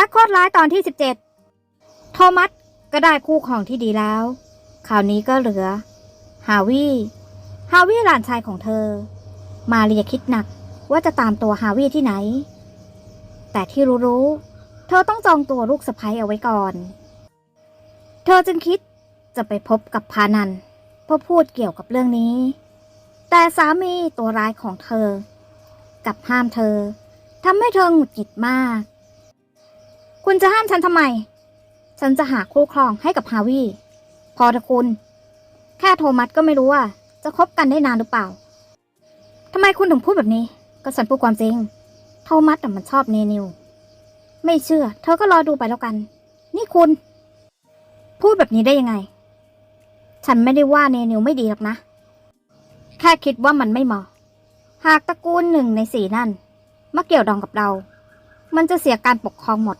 รักโคตรร้ายตอนที่ 17 โทมัสก็ได้คู่ของที่ดีแล้ว คราวนี้ก็เหลือ ฮาวิฮาวิหลานชายของเธอ มาเรียคิดหนักว่าจะตามตัวฮาวิที่ไหน แต่ที่รู้ๆเธอต้องจองตัวลูกสะใภ้เอาไว้ก่อน เธอจึงคิดจะไปพบกับพานันเพื่อพูดเกี่ยวกับเรื่องนี้ แต่สามีตัวร้ายของเธอกลับห้ามเธอทำให้เธอหงุดหงิดมาก คุณจะห้ามฉันทำไม ฉันจะหาคู่ครองให้กับฮาวิพอเถอะคุณ แค่โทมัสก็ไม่รู้ว่า จะคบกันได้นานหรือเปล่าทำไมคุณถึงพูดแบบนี้ ก็ฉันพูดความจริง โทมัสน่มันชอบเนนิว ไม่เชื่อ เธอก็รอดูไปแล้วกัน นี่คุณ พูดแบบนี้ได้ยังไง ฉันไม่ได้ว่าเนนิวไม่ดีหรอกนะ แค่คิดว่ามันไม่เหมาะ หากตระกูลหนึ่งในสี่นั่นมาเกี่ยวดองกับเรา มันจะเสียการปกครองหมด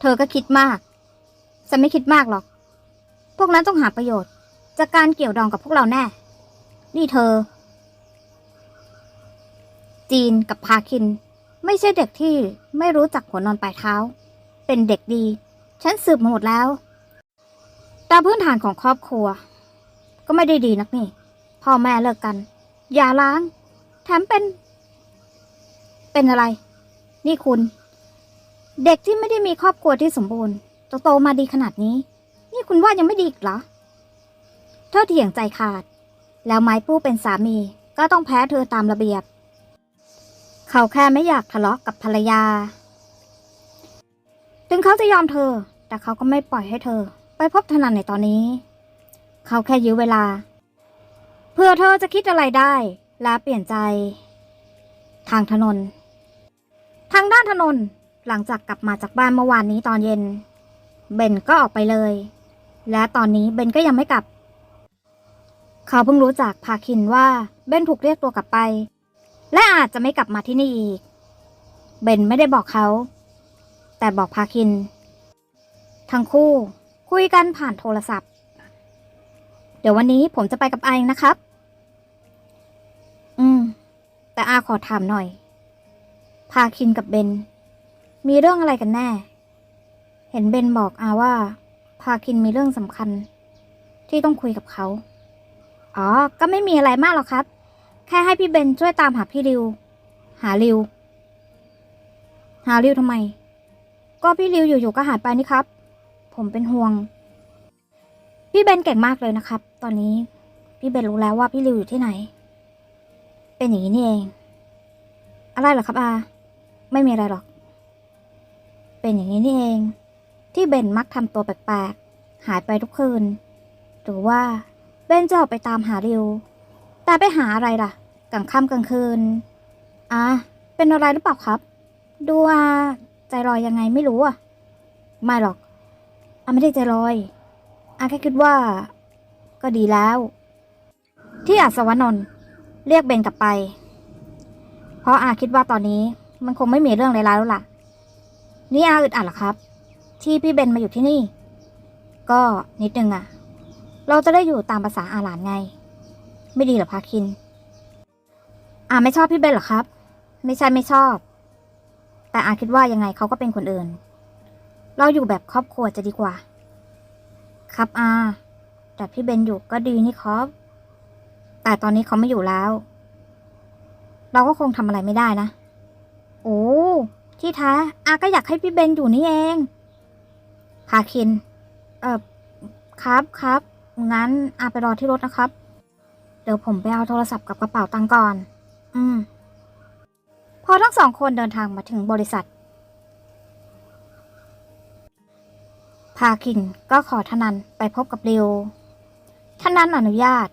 เธอก็คิดมาก ฉันไม่คิดมากหรอก พวกนั้นต้องหาประโยชน์ จากการเกี่ยวดองกับพวกเราแน่ นี่เธอ จีนกับพาคิน ไม่ใช่เด็กที่ไม่รู้จักหัวนอนปลายเท้า เป็นเด็กดี ฉันสืบมาหมดแล้ว ตามพื้นฐานของครอบครัว ก็ไม่ได้ดีนักนี่ พ่อแม่เลิกกันอย่าล้าง แถมเป็น เป็นอะไร นี่คุณ เด็กที่ไม่ได้มีครอบครัวที่สมบูรณ์จะโตมาดีขนาดนี้ นี่คุณว่ายังไม่ดีอีกเหรอ เธอเถียงใจขาด แล้วไม้ผู้เป็นสามีก็ต้องแพ้เธอตามระเบียบ เขาแค่ไม่อยากทะเลาะกับภรรยา ถึงเขาจะยอมเธอ แต่เขาก็ไม่ปล่อยให้เธอ ไปพบทนันในตอนนี้ เขาแค่ยื้อเวลา เพื่อเธอจะคิดอะไรได้และเปลี่ยนใจ ทางถนน ทางด้านถนน หลังจากกลับมาจากบ้านเมื่อวานนี้ตอนเย็น เบนก็ออกไปเลย และตอนนี้เบนก็ยังไม่กลับ เขาเพิ่งรู้จากพาคินว่าเบนถูกเรียกตัวกลับไป และอาจจะไม่กลับมาที่นี่อีก เบนไม่ได้บอกเขา แต่บอกพาคิน ทั้งคู่คุยกันผ่านโทรศัพท์ เดี๋ยววันนี้ผมจะไปกับไอเองนะครับ อืม แต่อาขอถามหน่อย พาคินกับเบน มีเรื่องอะไรกันแน่ เห็นเบนบอกอาว่า พาคินมีเรื่องสำคัญ ที่ต้องคุยกับเขา อ๋อ ก็ไม่มีอะไรมากหรอกครับ แค่ให้พี่เบนช่วยตามหาพี่ริว หาริว หาริวทำไม ก็พี่ริวอยู่ๆก็หายไปนี่ครับ ผมเป็นห่วง พี่เบนเก่งมากเลยนะครับ ตอนนี้ พี่เบนรู้แล้วว่าพี่ริวอยู่ที่ไหน เป็นอย่างนี้นี่เอง อะไรเหรอครับอา ไม่มีอะไรหรอก เป็นอย่างนี้นี่เอง ที่เบนมักทำตัวแปลกๆ หายไปทุกคืน หรือว่าเบนจะออกไปตามหาริว แต่ไปหาอะไรล่ะ กลางค่ำกลางคืน อะ เป็นอะไรหรือเปล่าครับ ดูอาใจลอยยังไงไม่รู้อะ ไม่หรอกอาไม่ได้ใจลอยอาแค่คิดว่า ก็ดีแล้ว ที่อัศวนนท์เรียกเบนกลับไป เพราะอาคิดว่าตอนนี้มันคงไม่มีเรื่องร้ายแล้วล่ะ นี่อาอึดอัดหรอครับ ที่พี่เบนมาอยู่ที่นี่ ก็นิดนึงอะเราจะได้อยู่ตามภาษาอาหลานไง ไม่ดีหรอพาคิน อาไม่ชอบพี่เบนหรอครับ ไม่ใช่ไม่ชอบ แต่อาคิดว่ายังไงเขาก็เป็นคนอื่น เราอยู่แบบครอบครัวจะดีกว่า ครับอาแต่พี่เบนอยู่ก็ดีนี่ครับ แต่ตอนนี้เขาไม่อยู่แล้ว เราก็คงทำอะไรไม่ได้นะ โอ้ ที่แท้อาก็อยากให้พี่เบนอยู่นี่เองพาคิน เออครับครับ งั้นอาไปรอที่รถนะครับ เดี๋ยวผมไปเอาโทรศัพท์กับกระเป๋าตังค์ก่อน อืม พอทั้งสองคนเดินทางมาถึงบริษัท พาคินก็ขอทนันไปพบกับริวทนันอนุญาต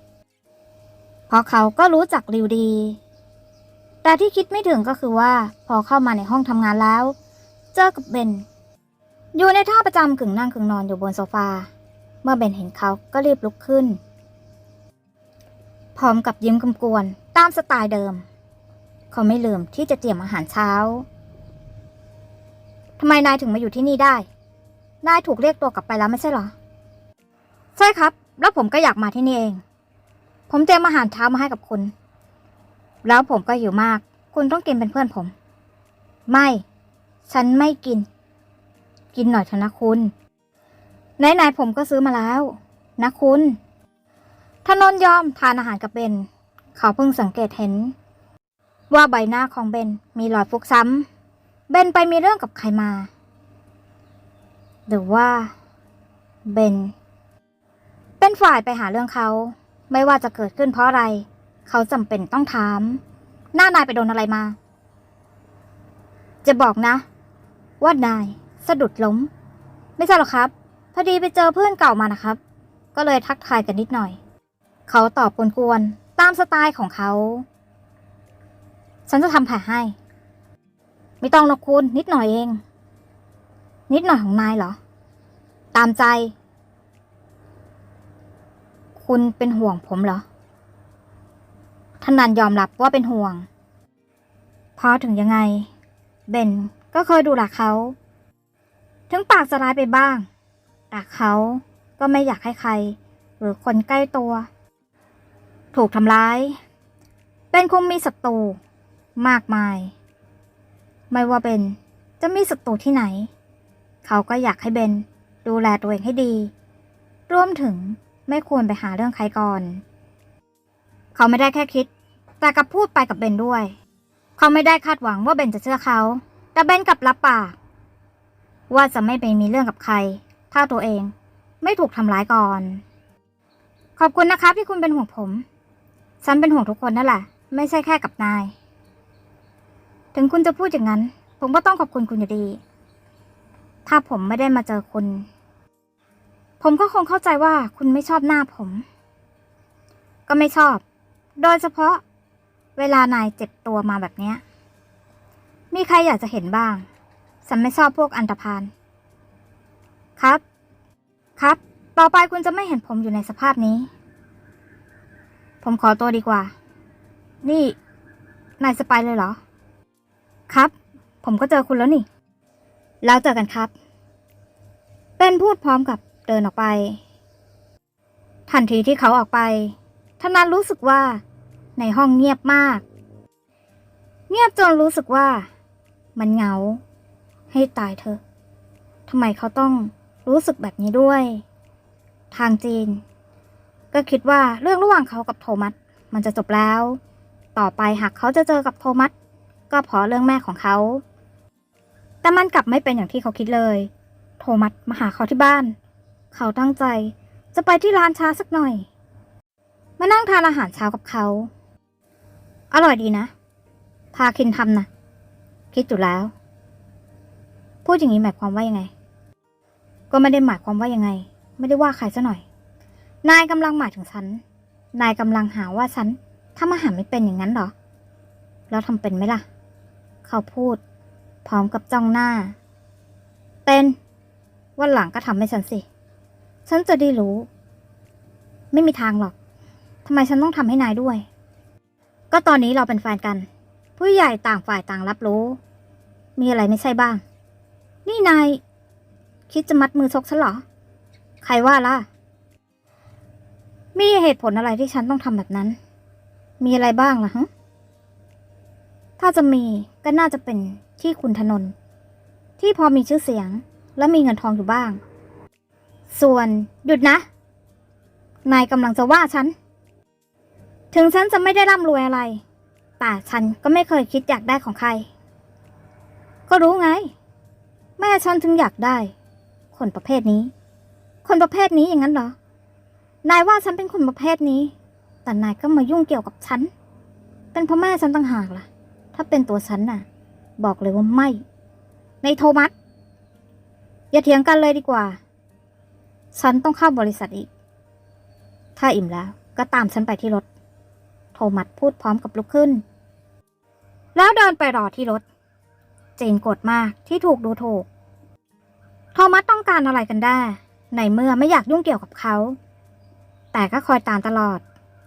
เพราะเขาก็รู้จักริวดี แต่ที่คิดไม่ถึงก็คือว่าพอเข้ามาในห้องทำงานแล้ว เจอกับเบน อยู่ในท่าประจำกึ่งนั่งกึ่งนอนอยู่บนโซฟา เมื่อเบนเห็นเขาก็รีบลุกขึ้น พร้อมกับยิ้มกำกวนตามสไตล์เดิม เขาไม่ลืมที่จะเตรียมอาหารเช้าทำไมนายถึงมาอยู่ที่นี่ได้ นายถูกเรียกตัวกลับไปแล้วไม่ใช่เหรอ ใช่ครับ แล้วผมก็อยากมาที่นี่เอง ผมเตรียมอาหารเช้ามาให้กับคุณ แล้วผมก็หิวมาก คุณต้องกินเป็นเพื่อนผม ไม่ ฉันไม่กิน กินหน่อยเถอะนะคุณไหนๆผมก็ซื้อมาแล้ว นะคุณธนนท์ยอมทานอาหารกับเบน เขาเพิ่งสังเกตเห็น ว่าใบหน้าของเบนมีรอยฟกช้ำเบนไปมีเรื่องกับใครมา หรือว่าเบนเป็นฝ่ายไปหาเรื่องเขา ไม่ว่าจะเกิดขึ้นเพราะอะไร เขาจำเป็นต้องถาม หน้านายไปโดนอะไรมา จะบอกนะ ว่านายสะดุดล้ม ไม่ใช่หรอกครับ พอดีไปเจอเพื่อนเก่ามานะครับ ก็เลยทักทายกันนิดหน่อย เขาตอบกวนๆตามสไตล์ของเขา ฉันจะทำแผลให้ ไม่ต้องหรอกคุณนิดหน่อยเอง นิดหน่อยของนายเหรอ ตามใจ คุณเป็นห่วงผมเหรอ ท่านนันยอมรับว่าเป็นห่วง เพราะถึงยังไง เบนก็เคยดูแลเขา ถึงปากจะร้ายไปบ้าง แต่เขาก็ไม่อยากให้ใคร หรือคนใกล้ตัว ถูกทำร้ายเป็นคงมีศัตรูมากมาย ไม่ว่าเบนจะมีศัตรูที่ไหน เขาก็อยากให้เบนดูแลตัวเองให้ดี รวมถึงไม่ควรไปหาเรื่องใครก่อน เขาไม่ได้แค่คิด แต่กับพูดไปกับเบนด้วย เขาไม่ได้คาดหวังว่าเบนจะเชื่อเขา แต่เบนกลับรับปาก ว่าจะไม่ไปมีเรื่องกับใคร ถ้าตัวเองไม่ถูกทำร้ายก่อน ขอบคุณนะครับที่คุณเป็นห่วงผม ฉันเป็นห่วงทุกคนนั่นแหละ ไม่ใช่แค่กับนาย ถึงคุณจะพูดอย่างนั้น ผมก็ต้องขอบคุณคุณอยู่ดี ถ้าผมไม่ได้มาเจอคุณ ผมก็คงเข้าใจว่าคุณไม่ชอบหน้าผม ก็ไม่ชอบ โดยเฉพาะเวลานายเจ็บตัวมาแบบเนี้ย มีใครอยากจะเห็นบ้าง ฉันไม่ชอบพวกอันตรพาน ครับ ครับ ต่อไปคุณจะไม่เห็นผมอยู่ในสภาพนี้ ผมขอตัวดีกว่า นี่ นายจะไปเลยเหรอ ครับ ผมก็เจอคุณแล้วนี่ แล้วเจอกันครับ เป็นพูดพร้อมกับเดินออกไป ทันทีที่เขาออกไป ทนันรู้สึกว่า ในห้องเงียบมาก เงียบจนรู้สึกว่า มันเหงา ให้ตายเถอะทำไมเขาต้องรู้สึกแบบนี้ด้วย ทางจีน ก็คิดว่าเรื่องระหว่างเขากับโทมัสมันจะจบแล้ว ต่อไปหากเขาจะเจอกับโทมัสก็เพราะเรื่องแม่ของเขา แต่มันกลับไม่เป็นอย่างที่เขาคิดเลย โทมัสมาหาเขาที่บ้าน เขาตั้งใจจะไปที่ร้านช้าสักหน่อย มานั่งทานอาหารเช้ากับเขา อร่อยดีนะ พาคินทำนะคิดอยู่แล้ว พูดอย่างนี้หมายความว่ายังไง ก็ไม่ได้หมายความว่ายังไง ไม่ได้ว่าใครซะหน่อย นายกำลังหมายถึงฉัน นายกำลังหาว่าฉันทำอาหารไม่เป็นอย่างนั้นหรอ แล้วทำเป็นไหมล่ะ เขาพูด พร้อมกับจ้องหน้า เป็นวันหลังก็ทำให้ฉันสิ ฉันจะได้รู้ ไม่มีทางหรอกำไมฉันต้องทำให้นายด้วย ก็ตอนนี้เราเป็นแฟนกัน ผู้ใหญ่ต่างฝ่ายต่างรับรู้ มีอะไรไม่ใช่บ้าง นี่นาย คิดจะมัดมือชกฉันเหรอ ใครว่าล่ะ มีเหตุผลอะไรที่ฉันต้องทำแบบนั้น มีอะไรบ้างล่ะฮะถ้าจะมีก็น่าจะเป็นที่คุณธนนท์ที่พอมีชื่อเสียงและมีเงินทองอยู่บ้าง ส่วนหยุดนะ นายกำลังจะว่าฉัน ถึงฉันจะไม่ได้ร่ำรวยอะไร แต่ฉันก็ไม่เคยคิดอยากได้ของใคร ก็รู้ไง แม่ฉันถึงอยากได้ คนประเภทนี้ คนประเภทนี้อย่างนั้นเหรอ นายว่าฉันเป็นคนประเภทนี้ แต่นายก็มายุ่งเกี่ยวกับฉัน เป็นเพราะแม่ฉันต่างหากล่ะ ถ้าเป็นตัวฉันน่ะ บอกเลยว่าไม่ ในโทมัส อย่าเถียงกันเลยดีกว่า ฉันต้องเข้าบริษัทอีก ถ้าอิ่มแล้วก็ตามฉันไปที่รถ มัสพูดพร้อมกับลุกขึ้น แล้วเดินไปรอที่รถ เจนโกรธมากที่ถูกดูถูก โทมัสต้องการอะไรกันได้ ในเมื่อไม่อยากยุ่งเกี่ยวกับเขา แต่ก็คอยตามตลอด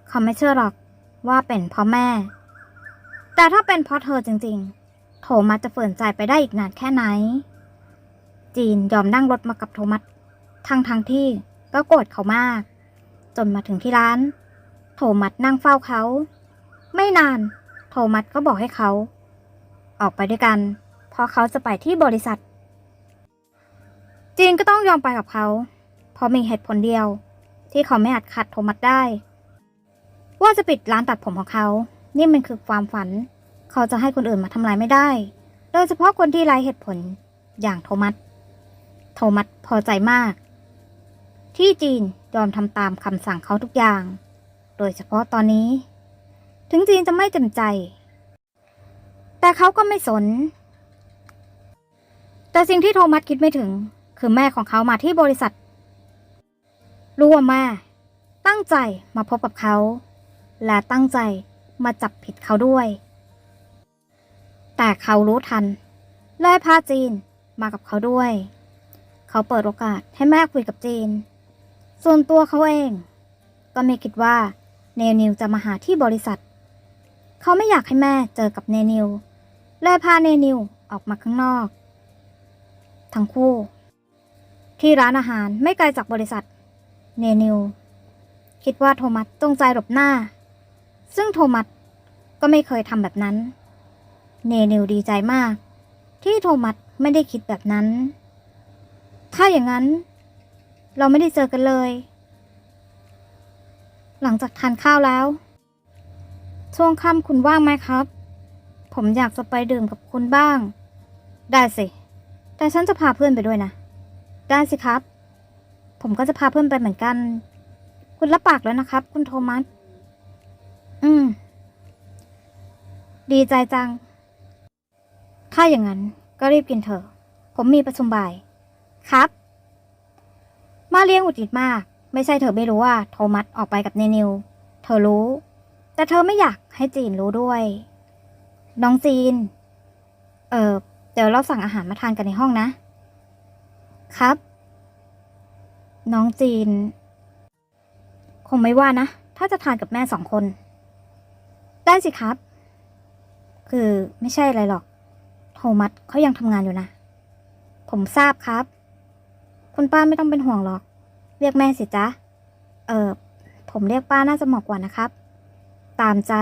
เขาไม่เชื่อหรอกว่าเป็นเพราะแม่ แต่ถ้าเป็นเพราะเธอจริง ๆ โทมัสจะฝืนใจไปได้อีกนานแค่ไหน จีนยอมนั่งรถมากับโทมัสทั้งทงๆที่ก็โกรธเขามาก จนมาถึงที่ร้าน โทมัสนั่งเฝ้าเขา ไม่นาน โทมัสก็บอกให้เขา ออกไปด้วยกัน เพราะเขาจะไปที่บริษัท จีนก็ต้องยอมไปกับเขา เพราะมีเหตุผลเดียว ที่เขาไม่อาจขัดโทมัสได้ ว่าจะปิดร้านตัดผมของเขา นี่มันคือความฝัน เขาจะให้คนอื่นมาทำลายไม่ได้ โดยเฉพาะคนที่ไร้เหตุผลอย่างโทมัส โทมัสพอใจมาก ที่จีนยอมทำตามคำสั่งเขาทุกอย่าง โดยเฉพาะตอนนี้ ถึงจีนจะไม่เต็มใจ แต่เขาก็ไม่สน แต่สิ่งที่โทมัสคิดไม่ถึง คือแม่ของเขามาที่บริษัท รู้ว่าแม่ตั้งใจมาพบกับเขา และตั้งใจมาจับผิดเขาด้วย แต่เขารู้ทัน และพาจีนมากับเขาด้วย เขาเปิดโอกาสให้แม่คุยกับจีน ส่วนตัวเขาเอง ก็ไม่คิดว่า เนนิวจะมาหาที่บริษัท เขาไม่อยากให้แม่เจอกับเนนิวเลยพาเนนิวออกมาข้างนอก ทั้งคู่ ที่ร้านอาหารไม่ไกลจากบริษัท เนนิว คิดว่าโทมัสจงใจหลบหน้า ซึ่งโทมัสก็ไม่เคยทำแบบนั้น เนนิวดีใจมาก ที่โทมัสไม่ได้คิดแบบนั้น ถ้าอย่างนั้น เราไม่ได้เจอกันเลย หลังจากทานข้าวแล้ว ช่วงค่ำคุณว่างไหมครับ ผมอยากจะไปดื่มกับคุณบ้าง ได้สิ แต่ฉันจะพาเพื่อนไปด้วยนะ ได้สิครับ ผมก็จะพาเพื่อนไปเหมือนกัน คุณรับปากแล้วนะครับ คุณโทมัส อืม ดีใจจัง ถ้าอย่างนั้นก็รีบกินเถอะ ผมมีประชุมบ่าย ครับ มาเลี้ยงหงุดหงิดมาก ไม่ใช่เธอไม่รู้ว่าโทมัสออกไปกับเนนิว เธอรู้ แต่เธอไม่อยากให้จีนรู้ด้วย น้องจีน เออเดี๋ยวเราสั่งอาหารมาทานกันในห้องนะ ครับ น้องจีน คงไม่ว่านะ ถ้าจะทานกับแม่สองคน ได้สิครับ คือไม่ใช่อะไรหรอก โทมัสเขายังทำงานอยู่นะ ผมทราบครับ คุณป้าไม่ต้องเป็นห่วงหรอก รียกแม่สิจ๊ะ เออผมเรียกป้าน่าจะเหมาะกว่านะครับ ตามใจ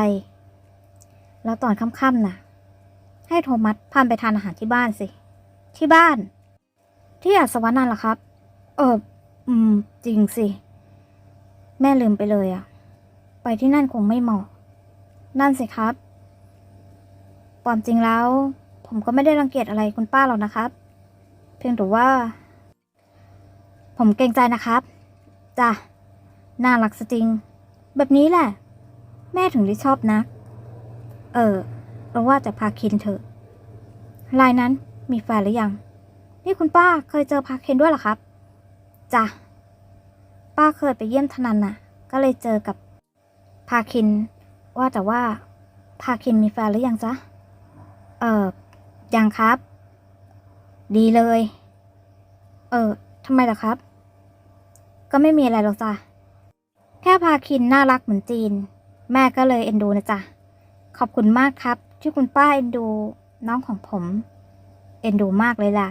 แล้วตอนค่ำๆน่ะ ให้โทมัสพาไปทานอาหารที่บ้านสิ ที่บ้าน ที่อัศวรนั่นหรอครับ เออ อืม จริงสิ แม่ลืมไปเลยอะไปที่นั่นคงไม่เหมาะ นั่นสิครับความจริงแล้ว ผมก็ไม่ได้รังเกียจอะไรคุณป้าหรอกนะครับ เพียงแต่ว่า ผมเกรงใจนะครับ จ้ะน่ารักสจริง แบบนี้แหละ แม่ถึงได้ชอบนะเออเราว่าจะพาคินเถอะรายนั้นมีแฟนหรือยัง นี่คุณป้าเคยเจอพาคินด้วยหรอครับจ้ะป้าเคยไปเยี่ยมทนันน่ะ ก็เลยเจอกับพาคิน ว่าแต่ว่าพาคินมีแฟนหรือยังจ๊ะ เออยังครับ ดีเลย เออทำไมล่ะครับ ก็ไม่มีอะไรหรอกจ้ะ แค่พาคินน่ารักเหมือนจีน แม่ก็เลยเอ็นดูนะจ๊ะ ขอบคุณมากครับ ที่คุณป้าเอ็นดูน้องของผม เอ็นดูมากเลยล่ะ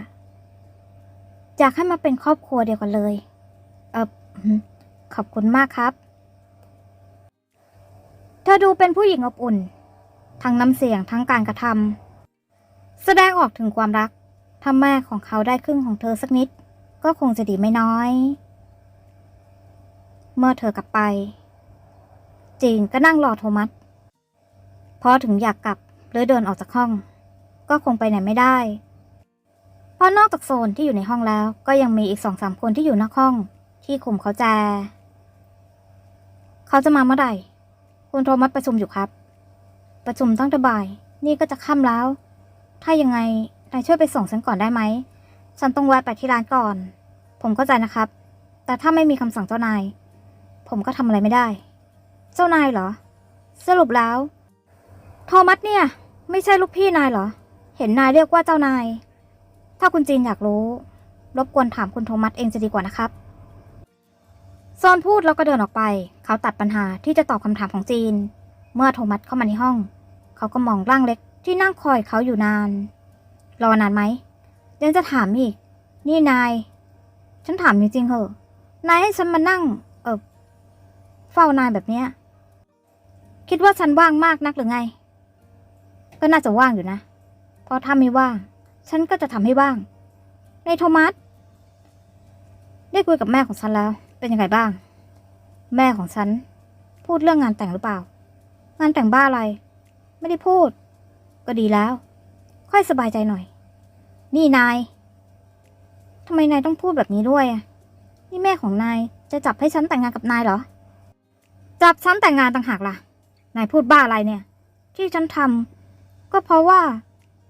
อยากให้มาเป็นครอบครัวเดียวกันเลย เอออืมขอบคุณมากครับ เธอดูเป็นผู้หญิงอบอุ่น ทั้งน้ำเสียงทั้งการกระทำแสดงออกถึงความรัก ถ้าแม่ของเขาได้ครึ่งของเธอสักนิด ก็คงจะดีไม่น้อย เมื่อเธอกลับไป จีนก็นั่งรอโทมัสพอถึงอยากกลับหรือเดินออกจากห้อง ก็คงไปไหนไม่ได้ เพราะนอกจากโซนที่อยู่ในห้องแล้ว ก็ยังมีอีกสองสามคนที่อยู่นอกห้อง ที่คุมเขาแจ เขาจะมาเมื่อไหร่คุณโทมัสประชุมอยู่ครับ ประชุมตั้งแต่บ่าย นี่ก็จะค่ำแล้ว ถ้ายังไงนายช่วยไปส่งฉันก่อนได้ไหม ฉันต้องแวะไปที่ร้านก่อน ผมเข้าใจนะครับ แต่ถ้าไม่มีคำสั่งเจ้านาย ผมก็ทำอะไรไม่ได้ เจ้านายเหรอ สรุปแล้ว โทมัสเนี่ย ไม่ใช่ลูกพี่นายเหรอ เห็นนายเรียกว่าเจ้านาย ถ้าคุณจีนอยากรู้ รบกวนถามคุณโทมัสเองจะดีกว่านะครับซอนพูดแล้วก็เดินออกไป เขาตัดปัญหาที่จะตอบคำถามของจีน เมื่อโทมัสเข้ามาในห้อง เขาก็มองร่างเล็กที่นั่งคอยเขาอยู่นาน รอนานไหมยังจะถามอีก นี่นาย ฉันถามจริงๆเหอะ นายให้ฉันมานั่ง เฝ้านายแบบเนี้ย คิดว่าฉันว่างมากนักหรือไง ก็น่าจะว่างอยู่นะ เพราะถ้าไม่ว่าง ฉันก็จะทำให้ว่าง ในโทมัส ได้คุยกับแม่ของฉันแล้ว เป็นยังไงบ้าง แม่ของฉัน พูดเรื่องงานแต่งหรือเปล่า งานแต่งบ้าอะไร ไม่ได้พูด ก็ดีแล้ว ค่อยสบายใจหน่อย นี่นายทำไมนายต้องพูดแบบนี้ด้วยอะนี่แม่ของนายจะจับให้ฉันแต่งงานกับนายเหรอ จับฉันแต่งงานต่างหากล่ะ นายพูดบ้าอะไรเนี่ย ที่ฉันทำก็เพราะว่า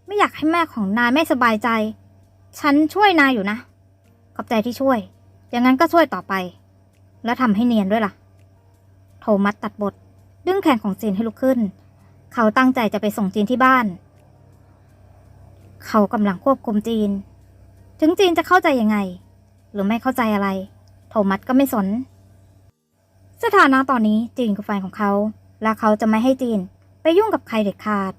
ไม่อยากให้แม่ของนายไม่สบายใจ ฉันช่วยนายอยู่นะ ขอบใจที่ช่วย อย่างนั้นก็ช่วยต่อไป แล้วทำให้เนียนด้วยล่ะ โทมัสตัดบท ดึงแขนของจีนให้ลุกขึ้น เขาตั้งใจจะไปส่งจีนที่บ้าน เขากำลังควบคุมจีน ถึงจีนจะเข้าใจยังไง หรือไม่เข้าใจอะไร โทมัสก็ไม่สน สถานะตอนนี้จีนคือแฟนของเขา และเขาจะไม่ให้จีน ไปยุ่งกับใครเด็ดขาด